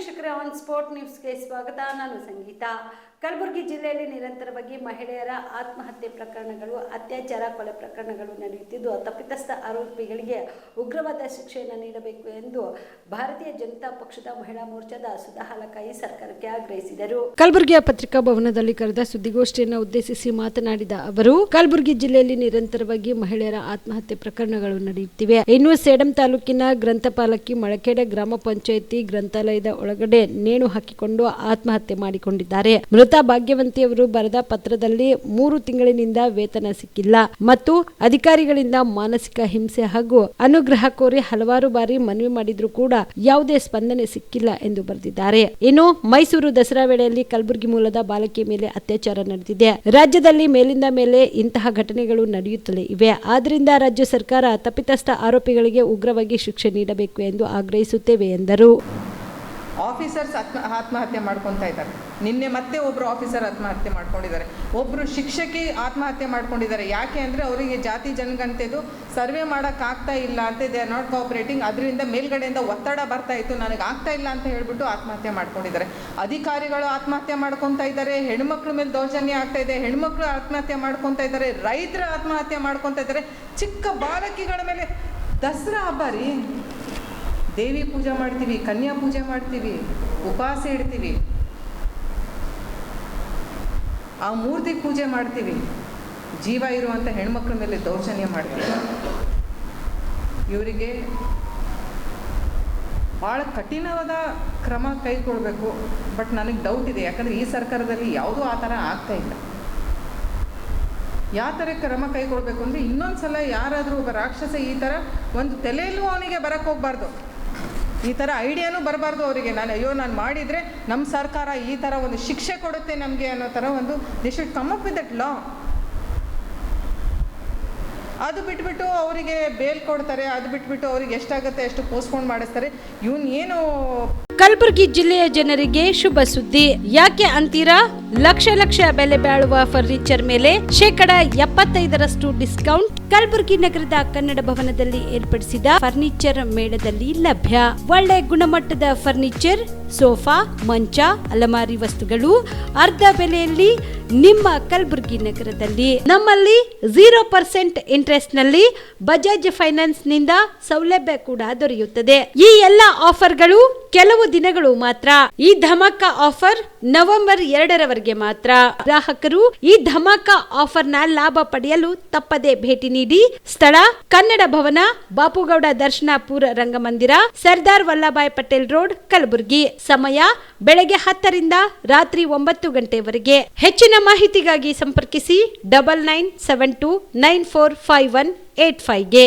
ವೀಕ್ಷಕರೇ on sport ನ್ಯೂಸ್ಗೆ ಸ್ವಾಗತ. ನಾನು ಸಂಗೀತ. ಕಲಬುರಗಿ ಜಿಲ್ಲೆಯಲ್ಲಿ ನಿರಂತರವಾಗಿ ಮಹಿಳೆಯರ ಆತ್ಮಹತ್ಯೆ ಪ್ರಕರಣಗಳು, ಅತ್ಯಾಚಾರ ಕೊಲೆ ಪ್ರಕರಣಗಳು ನಡೆಯುತ್ತಿದ್ದು ತಪ್ಪಿತಸ್ಥ ಆರೋಪಿಗಳಿಗೆ ಉಗ್ರವಾದ ಶಿಕ್ಷೆಯನ್ನು ನೀಡಬೇಕು ಎಂದು ಭಾರತೀಯ ಜನತಾ ಪಕ್ಷದ ಮಹಿಳಾ ಮೋರ್ಚಾದ ಸುಧಾ ಹಾಲಕಾಯಿ ಸರ್ಕಾರಕ್ಕೆ ಆಗ್ರಹಿಸಿದರು. ಕಲಬುರಗಿಯ ಪತ್ರಿಕಾ ಭವನದಲ್ಲಿ ಕರೆದ ಸುದ್ದಿಗೋಷ್ಠಿಯನ್ನು ಉದ್ದೇಶಿಸಿ ಮಾತನಾಡಿದ ಅವರು, ಕಲಬುರಗಿ ಜಿಲ್ಲೆಯಲ್ಲಿ ನಿರಂತರವಾಗಿ ಮಹಿಳೆಯರ ಆತ್ಮಹತ್ಯೆ ಪ್ರಕರಣಗಳು ನಡೆಯುತ್ತಿವೆ. ಇನ್ನು ಸೇಡಂ ತಾಲೂಕಿನ ಗ್ರಂಥಪಾಲಕಿ ಮಳಖೇಡ ಗ್ರಾಮ ಪಂಚಾಯಿತಿ ಗ್ರಂಥಾಲಯದ ಒಳಗಡೆ ನೇಣು ಹಾಕಿಕೊಂಡು ಆತ್ಮಹತ್ಯೆ ಮಾಡಿಕೊಂಡಿದ್ದಾರೆ. ಮೃತ ಭಾಗ್ಯವಂತಿಯವರು ಬರೆದ ಪತ್ರದಲ್ಲಿ ಮೂರು ತಿಂಗಳಿನಿಂದ ವೇತನ ಸಿಕ್ಕಿಲ್ಲ ಮತ್ತು ಅಧಿಕಾರಿಗಳಿಂದ ಮಾನಸಿಕ ಹಿಂಸೆ ಹಾಗೂ ಅನುಗ್ರಹ ಕೋರಿ ಹಲವಾರು ಬಾರಿ ಮನವಿ ಮಾಡಿದ್ರು ಕೂಡ ಯಾವುದೇ ಸ್ಪಂದನೆ ಸಿಕ್ಕಿಲ್ಲ ಎಂದು ಬರೆದಿದ್ದಾರೆ. ಇನ್ನು ಮೈಸೂರು ದಸರಾ ವೇಳೆಯಲ್ಲಿ ಕಲಬುರಗಿ ಮೂಲದ ಬಾಲಕಿಯ ಮೇಲೆ ಅತ್ಯಾಚಾರ ನಡೆದಿದೆ. ರಾಜ್ಯದಲ್ಲಿ ಮೇಲಿಂದ ಮೇಲೆ ಇಂತಹ ಘಟನೆಗಳು ನಡೆಯುತ್ತಲೇ ಇವೆ. ಆದ್ರಿಂದ ರಾಜ್ಯ ಸರ್ಕಾರ ತಪ್ಪಿತಸ್ಥ ಆರೋಪಿಗಳಿಗೆ ಉಗ್ರವಾಗಿ ಶಿಕ್ಷೆ ನೀಡಬೇಕು ಎಂದು ಆಗ್ರಹಿಸುತ್ತೇವೆ ಎಂದರು. ಆಫೀಸರ್ಸ್ ಆತ್ಮ, ಆತ್ಮಹತ್ಯೆ ಮಾಡ್ಕೊತಾ ಇದ್ದಾರೆ. ನಿನ್ನೆ ಮತ್ತೆ ಒಬ್ಬರು ಆಫೀಸರ್ ಆತ್ಮಹತ್ಯೆ ಮಾಡ್ಕೊಂಡಿದ್ದಾರೆ. ಒಬ್ಬರು ಶಿಕ್ಷಕಿ ಆತ್ಮಹತ್ಯೆ ಮಾಡ್ಕೊಂಡಿದ್ದಾರೆ. ಯಾಕೆ ಅಂದರೆ ಅವರಿಗೆ ಜಾತಿ ಜನಗಣತೆದು ಸರ್ವೆ ಮಾಡೋಕ್ಕಾಗ್ತಾ ಇಲ್ಲ ಅಂತ ದೇ ಆರ್ ನಾಟ್ ಕೋಆಪ್ರೇಟಿಂಗ್ ಅದರಿಂದ ಮೇಲ್ಗಡೆಯಿಂದ ಒತ್ತಡ ಬರ್ತಾ ಇತ್ತು. ನನಗೆ ಆಗ್ತಾ ಇಲ್ಲ ಅಂತ ಹೇಳಿಬಿಟ್ಟು ಆತ್ಮಹತ್ಯೆ ಮಾಡ್ಕೊಂಡಿದ್ದಾರೆ. ಅಧಿಕಾರಿಗಳು ಆತ್ಮಹತ್ಯೆ ಮಾಡ್ಕೊತಾ ಇದ್ದಾರೆ. ಹೆಣ್ಮಕ್ಳ ಮೇಲೆ ದೌರ್ಜನ್ಯ ಆಗ್ತಾ ಇದೆ. ಹೆಣ್ಮಕ್ಳು ಆತ್ಮಹತ್ಯೆ ಮಾಡ್ಕೊತಾ ಇದ್ದಾರೆ. ರೈತರು ಆತ್ಮಹತ್ಯೆ ಮಾಡ್ಕೊತಾ ಇದ್ದಾರೆ. ಚಿಕ್ಕ ಬಾಲಕಿಗಳ ಮೇಲೆ ದಸರಾ ಹಬ್ಬ ರೀ. ದೇವಿ ಪೂಜೆ ಮಾಡ್ತೀವಿ, ಕನ್ಯಾ ಪೂಜೆ ಮಾಡ್ತೀವಿ ಉಪವಾಸ ಇಡ್ತೀವಿ. ಆ ಮೂರ್ತಿ ಪೂಜೆ ಮಾಡ್ತೀವಿ. ಜೀವ ಇರುವಂಥ ಹೆಣ್ಮಕ್ಳ ಮೇಲೆ ದೌರ್ಜನ್ಯ ಮಾಡ್ತೀವಿ. ಇವರಿಗೆ ಭಾಳ ಕಠಿಣವಾದ ಕ್ರಮ ಕೈಗೊಳ್ಬೇಕು, ಬಟ್ ನನಗೆ ಡೌಟ್ ಇದೆ. ಯಾಕಂದರೆ ಈ ಸರ್ಕಾರದಲ್ಲಿ ಯಾವುದೂ ಆ ಥರ ಆಗ್ತಾ ಇಲ್ಲ. ಯಾವ ಥರ ಕ್ರಮ ಕೈಗೊಳ್ಬೇಕು ಅಂದರೆ ಇನ್ನೊಂದು ಸಲ ಯಾರಾದರೂ ಒಬ್ಬ ರಾಕ್ಷಸ ಈ ಥರ ಒಂದು ತಲೆಯಲ್ಲೂ ಅವನಿಗೆ ಬರಕ್ಕೆ ಹೋಗ್ಬಾರ್ದು. ಈ ಥರ ಐಡಿಯಾನೂ ಬರಬಾರ್ದು ಅವರಿಗೆ. ನಾನು ಅಯ್ಯೋ, ನಾನು ಮಾಡಿದರೆ ನಮ್ಮ ಸರ್ಕಾರ ಈ ಥರ ಒಂದು ಶಿಕ್ಷೆ ಕೊಡುತ್ತೆ ನಮಗೆ ಅನ್ನೋ ಥರ ಒಂದು they should come up with that law ಅದು ಬಿಟ್ಬಿಟ್ಟು ಅವರಿಗೆ ಬೇಲ್ ಕೊಡ್ತಾರೆ, ಅದು ಬಿಟ್ಬಿಟ್ಟು ಅವ್ರಿಗೆ ಎಷ್ಟಾಗುತ್ತೆ ಅಷ್ಟು ಪೋಸ್ಟ್ಪೋನ್ ಮಾಡಿಸ್ತಾರೆ. ಇವನ್ ಏನು ಕಲಬುರಗಿ ಜಿಲ್ಲೆಯ ಜನರಿಗೆ ಶುಭ ಸುದ್ದಿ. ಯಾಕೆ ಅಂತೀರಾ? ಲಕ್ಷ ಲಕ್ಷ ಬೆಲೆ ಬಾಳುವ ಫರ್ನಿಚರ್ ಮೇಲೆ ಶೇಕಡ ಎಪ್ಪತ್ತೈದರಷ್ಟು ಡಿಸ್ಕೌಂಟ್ ಕಲಬುರಗಿ ನಗರದ ಕನ್ನಡ ಭವನದಲ್ಲಿ ಏರ್ಪಡಿಸಿದ ಫರ್ನಿಚರ್ ಮೇಳದಲ್ಲಿ ಲಭ್ಯ. ಒಳ್ಳೆ ಗುಣಮಟ್ಟದ ಫರ್ನಿಚರ್ ಸೋಫಾ, ಮಂಚ, ಅಲಮಾರಿ ವಸ್ತುಗಳು, ಅರ್ಧ ಬೆಲೆಯಲ್ಲಿ ನಿಮ್ಮ ಕಲಬುರಗಿ ನಗರದಲ್ಲಿ ನಮ್ಮಲ್ಲಿ ಝೀರೋ ಪರ್ಸೆಂಟ್ ಇಂಟ್ರೆಸ್ಟ್ನಲ್ಲಿ ಬಜಾಜ್ ಫೈನಾನ್ಸ್ನಿಂದ ಸೌಲಭ್ಯ ಕೂಡ ದೊರೆಯುತ್ತದೆ. ಈ ಎಲ್ಲ ಆಫರ್ಗಳು ಕೆಲವು ದಿನಗಳು ಮಾತ್ರ. ಈ ಧಮಾಕ ಆಫರ್ ನವೆಂಬರ್ ಎರಡರವರೆಗೆ ಮಾತ್ರ. ಗ್ರಾಹಕರು ಈ ಧಮಾಕ ಆಫರ್ನ ಲಾಭ ಪಡೆಯಲು ತಪ್ಪದೆ ಭೇಟಿ ನೀಡಿ. ಸ್ಥಳ, ಕನ್ನಡ ಭವನ, ಬಾಪುಗೌಡ ದರ್ಶನಾಪುರ ರಂಗಮಂದಿರ, ಸರ್ದಾರ್ ವಲ್ಲಭಾಯ್ ಪಟೇಲ್ ರೋಡ್, ಕಲಬುರಗಿ. ಸಮಯ ಬೆಳಗ್ಗೆ ಹತ್ತರಿಂದ ರಾತ್ರಿ ಒಂಬತ್ತು ಗಂಟೆವರೆಗೆ. ಹೆಚ್ಚಿನ ಮಾಹಿತಿಗಾಗಿ ಸಂಪರ್ಕಿಸಿ double nine seven two nine four five one eight ಫೈವ್ಗೆ